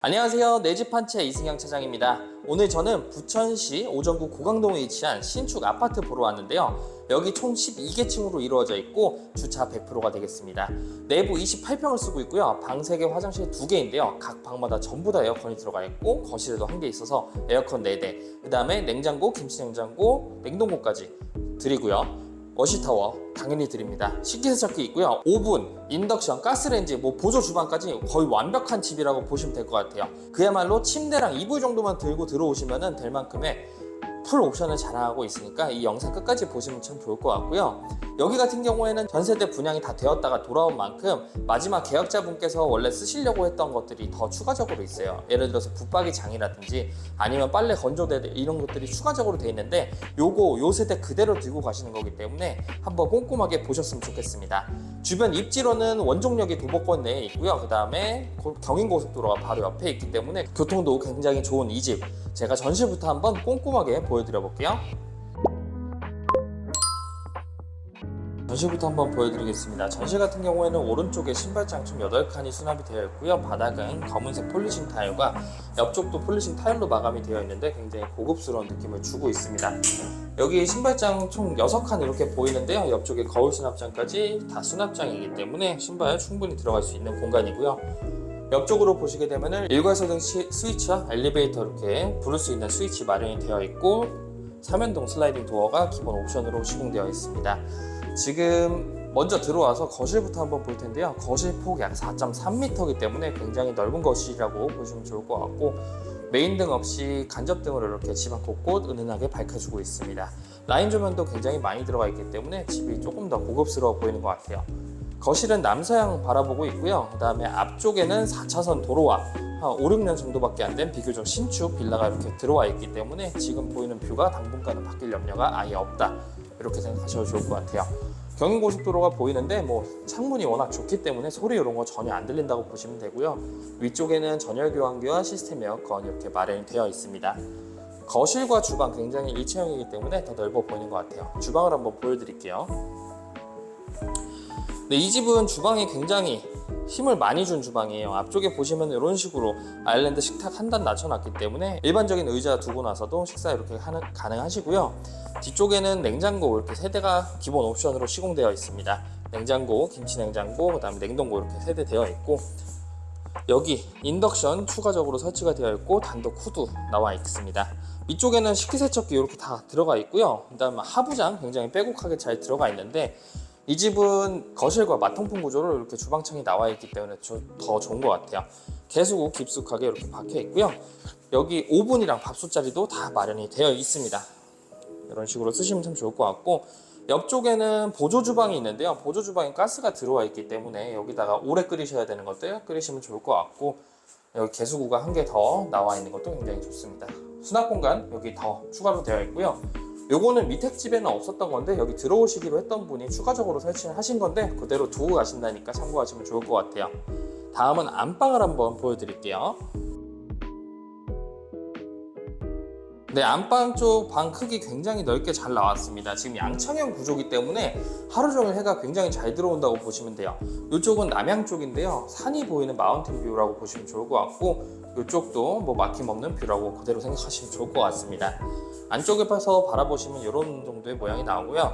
안녕하세요. 내 집 한 채 이승영 차장입니다. 오늘 저는 부천시 오정구 고강동에 위치한 신축 아파트 보러 왔는데요. 여기 총 12개 층으로 이루어져 있고 주차 100%가 되겠습니다. 내부 28평을 쓰고 있고요. 방 3개, 화장실 2개인데요. 각 방마다 전부 다 에어컨이 들어가 있고 거실에도 한 개 있어서 에어컨 4대, 그 다음에 냉장고, 김치냉장고, 냉동고까지 드리고요. 워시타워 당연히 드립니다. 식기세척기 있고요. 오븐, 인덕션, 가스레인지, 뭐 보조 주방까지 거의 완벽한 집이라고 보시면 될 것 같아요. 그야말로 침대랑 이불 정도만 들고 들어오시면 될 만큼의 풀 옵션을 자랑하고 있으니까 이 영상 끝까지 보시면 참 좋을 것 같고요. 여기 같은 경우에는 전세대 분양이 다 되었다가 돌아온 만큼 마지막 계약자분께서 원래 쓰시려고 했던 것들이 더 추가적으로 있어요. 예를 들어서 붙박이 장이라든지 아니면 빨래 건조대 이런 것들이 추가적으로 돼 있는데 요거 요 세대 그대로 들고 가시는 거기 때문에 한번 꼼꼼하게 보셨으면 좋겠습니다. 주변 입지로는 원종역이 도보권 내에 있고요. 그 다음에 경인고속도로가 바로 옆에 있기 때문에 교통도 굉장히 좋은 이 집. 제가 전시부터 한번 꼼꼼하게 보여 드려 볼게요. 전시부터 한번 보여드리겠습니다. 전시 같은 경우에는 오른쪽에 신발장 총 8칸이 수납이 되어 있고요. 바닥은 검은색 폴리싱 타일과 옆쪽도 폴리싱 타일로 마감이 되어 있는데 굉장히 고급스러운 느낌을 주고 있습니다. 여기 신발장 총 6칸 이렇게 보이는데요. 옆쪽에 거울 수납장까지 다 수납장이기 때문에 신발 충분히 들어갈 수 있는 공간이고요. 옆쪽으로 보시게 되면은 일괄소등 시- 스위치와 엘리베이터 이렇게 부를 수 있는 스위치 마련이 되어 있고 삼연동 슬라이딩 도어가 기본 옵션으로 시공되어 있습니다. 지금 먼저 들어와서 거실부터 한번 볼 텐데요. 거실 폭약 4.3m이기 때문에 굉장히 넓은 거실이라고 보시면 좋을 것 같고 메인 등 없이 간접등으로 이렇게 집안 곳곳 은은하게 밝혀주고 있습니다. 라인 조명도 굉장히 많이 들어가 있기 때문에 집이 조금 더 고급스러워 보이는 것 같아요. 거실은 남서향 바라보고 있고요. 그 다음에 앞쪽에는 4차선 도로와 한 5, 6년 정도밖에 안 된 비교적 신축 빌라가 이렇게 들어와 있기 때문에 지금 보이는 뷰가 당분간은 바뀔 염려가 아예 없다. 이렇게 생각하셔도 좋을 것 같아요. 경인고속도로가 보이는데 뭐 창문이 워낙 좋기 때문에 소리 이런 거 전혀 안 들린다고 보시면 되고요. 위쪽에는 전열 교환기와 시스템 에어컨 이렇게 마련이 되어 있습니다. 거실과 주방 굉장히 일체형이기 때문에 더 넓어 보이는 것 같아요. 주방을 한번 보여드릴게요. 네, 이 집은 주방이 굉장히 힘을 많이 준 주방이에요. 앞쪽에 보시면 이런 식으로 아일랜드 식탁 한 단 낮춰놨기 때문에 일반적인 의자 두고 나서도 식사 이렇게 하는, 가능하시고요. 뒤쪽에는 냉장고 이렇게 세 대가 기본 옵션으로 시공되어 있습니다. 냉장고, 김치 냉장고, 그 다음에 냉동고 이렇게 세대 되어 있고 여기 인덕션 추가적으로 설치가 되어 있고 단독 후드 나와 있습니다. 위쪽에는 식기세척기 이렇게 다 들어가 있고요. 그 다음에 하부장 굉장히 빼곡하게 잘 들어가 있는데 이 집은 거실과 마통풍 구조로 이렇게 주방창이 나와 있기 때문에 저- 더 좋은 것 같아요. 개수구 깊숙하게 이렇게 박혀 있고요. 여기 오븐이랑 밥솥 자리도 다 마련이 되어 있습니다. 이런 식으로 쓰시면 참 좋을 것 같고 옆쪽에는 보조 주방이 있는데요. 보조 주방에 가스가 들어와 있기 때문에 여기다가 오래 끓이셔야 되는 것들 끓이시면 좋을 것 같고 여기 개수구가 한 개 더 나와 있는 것도 굉장히 좋습니다. 수납 공간 여기 더 추가로 되어 있고요. 요거는 밑에 집에는 없었던 건데 여기 들어오시기로 했던 분이 추가적으로 설치를 하신 건데 그대로 두고 가신다니까 참고하시면 좋을 것 같아요. 다음은 안방을 한번 보여드릴게요. 네, 안방 쪽 방 크기 굉장히 넓게 잘 나왔습니다. 지금 양창형 구조기 때문에 하루 종일 해가 굉장히 잘 들어온다고 보시면 돼요. 이쪽은 남향 쪽인데요. 산이 보이는 마운틴 뷰라고 보시면 좋을 것 같고 이쪽도 뭐 막힘없는 뷰라고 그대로 생각하시면 좋을 것 같습니다. 안쪽에 봐서 바라보시면 이런 정도의 모양이 나오고요.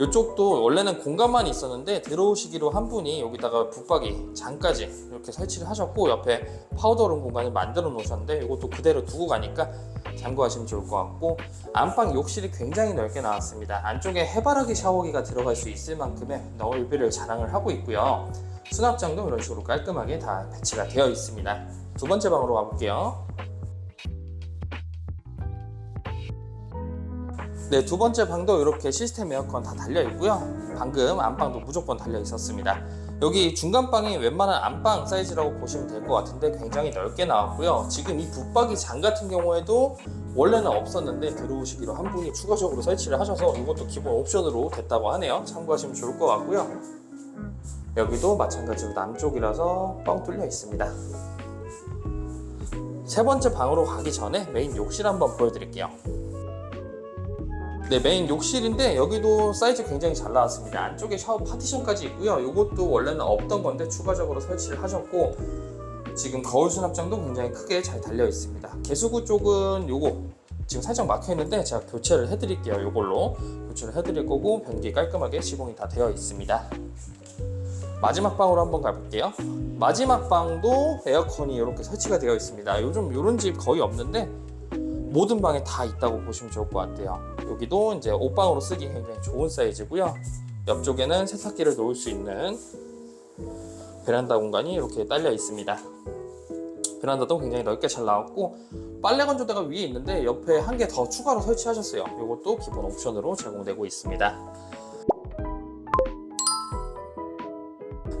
이쪽도 원래는 공간만 있었는데 들어오시기로 한 분이 여기다가 붙박이 장까지 이렇게 설치를 하셨고 옆에 파우더룸 공간을 만들어 놓으셨는데 이것도 그대로 두고 가니까 참고하시면 좋을 것 같고 안방 욕실이 굉장히 넓게 나왔습니다. 안쪽에 해바라기 샤워기가 들어갈 수 있을 만큼의 넓이를 자랑을 하고 있고요. 수납장도 이런 식으로 깔끔하게 다 배치가 되어 있습니다. 두 번째 방으로 가볼게요. 네, 두 번째 방도 이렇게 시스템 에어컨 다 달려 있고요. 방금 안방도 무조건 달려 있었습니다. 여기 중간 방이 웬만한 안방 사이즈라고 보시면 될 것 같은데 굉장히 넓게 나왔고요. 지금 이 붙박이 장 같은 경우에도 원래는 없었는데 들어오시기로 한 분이 추가적으로 설치를 하셔서 이것도 기본 옵션으로 됐다고 하네요. 참고하시면 좋을 것 같고요. 여기도 마찬가지로 남쪽이라서 뻥 뚫려 있습니다. 세 번째 방으로 가기 전에 메인 욕실 한번 보여드릴게요. 네, 메인 욕실인데 여기도 사이즈 굉장히 잘 나왔습니다. 안쪽에 샤워 파티션까지 있고요. 이것도 원래는 없던 건데 추가적으로 설치를 하셨고 지금 거울 수납장도 굉장히 크게 잘 달려 있습니다. 개수구 쪽은 요거 지금 살짝 막혀 있는데 제가 교체를 해드릴게요. 요걸로 교체를 해드릴 거고 변기 깔끔하게 시공이 다 되어 있습니다. 마지막 방으로 한번 가볼게요. 마지막 방도 에어컨이 이렇게 설치가 되어 있습니다. 요즘 이런 집 거의 없는데 모든 방에 다 있다고 보시면 좋을 것 같아요. 여기도 이제 옷방으로 쓰기 굉장히 좋은 사이즈고요. 옆쪽에는 세탁기를 놓을 수 있는 베란다 공간이 이렇게 딸려 있습니다. 베란다도 굉장히 넓게 잘 나왔고 빨래 건조대가 위에 있는데 옆에 한 개 더 추가로 설치하셨어요. 이것도 기본 옵션으로 제공되고 있습니다.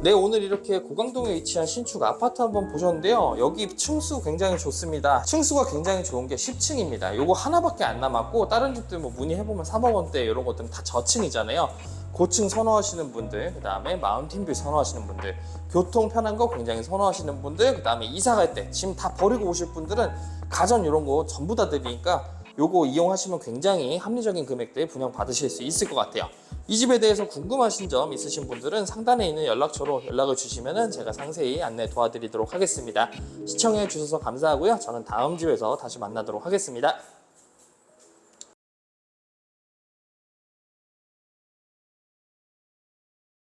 네 오늘 이렇게 고강동에 위치한 신축 아파트 한번 보셨는데요. 여기 층수 굉장히 좋습니다. 층수가 굉장히 좋은 게 10층입니다. 요거 하나밖에 안 남았고 다른 집들 뭐 문의해보면 3억 원대 이런 것들은 다 저층이잖아요. 고층 선호하시는 분들 그 다음에 마운틴뷰 선호하시는 분들 교통 편한 거 굉장히 선호하시는 분들 그 다음에 이사 갈 때 짐 다 버리고 오실 분들은 가전 이런 거 전부 다 드리니까 요거 이용하시면 굉장히 합리적인 금액대 분양 받으실 수 있을 것 같아요 이 집에 대해서 궁금하신 점 있으신 분들은 상단에 있는 연락처로 연락을 주시면 제가 상세히 안내 도와드리도록 하겠습니다. 시청해 주셔서 감사하고요. 저는 다음 집에서 다시 만나도록 하겠습니다.